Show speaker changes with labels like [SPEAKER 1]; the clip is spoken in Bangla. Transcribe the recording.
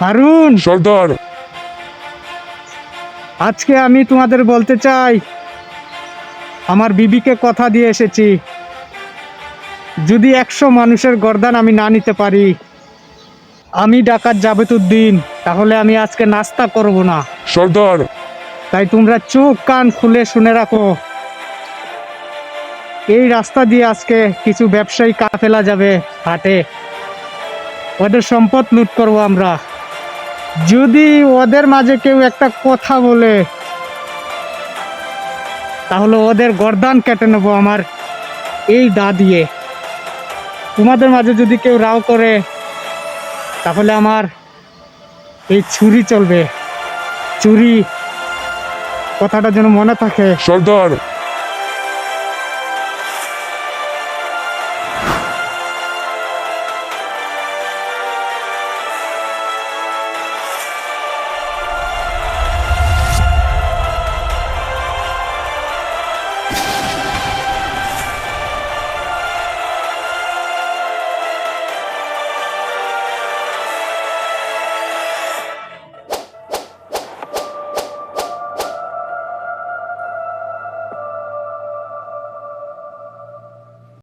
[SPEAKER 1] হারুন!
[SPEAKER 2] সর্দার!
[SPEAKER 1] আজকে আমি তোমাদের বলতে চাই আমার বিবিকে কথা দিয়ে এসেছি। যদি একশো মানুষের গর্দান আমি না নিতে পারি আমি ডাকাত জাবেতুদ্দিন তাহলে আমি আজকে নাস্তা করব না।
[SPEAKER 2] সর্দার!
[SPEAKER 1] তাই তোমরা চোখ কান খুলে শুনে রাখো। এই রাস্তা দিয়ে আজকে কিছু ব্যবসায়ী কাফেলা যাবে হাটে। ওদের সম্পদ লুট করব আমরা। যদি ওদের মাঝে কেউ একটা কথা বলে, তাহলে ওদের গর্দান কেটে নেব আমার এই দা দিয়ে। তোমাদের মাঝে যদি কেউ রাও করে, তাহলে আমার এই ছুরি চলবে। চুরি কথাটা যেন মনে থাকে।
[SPEAKER 2] সর্দার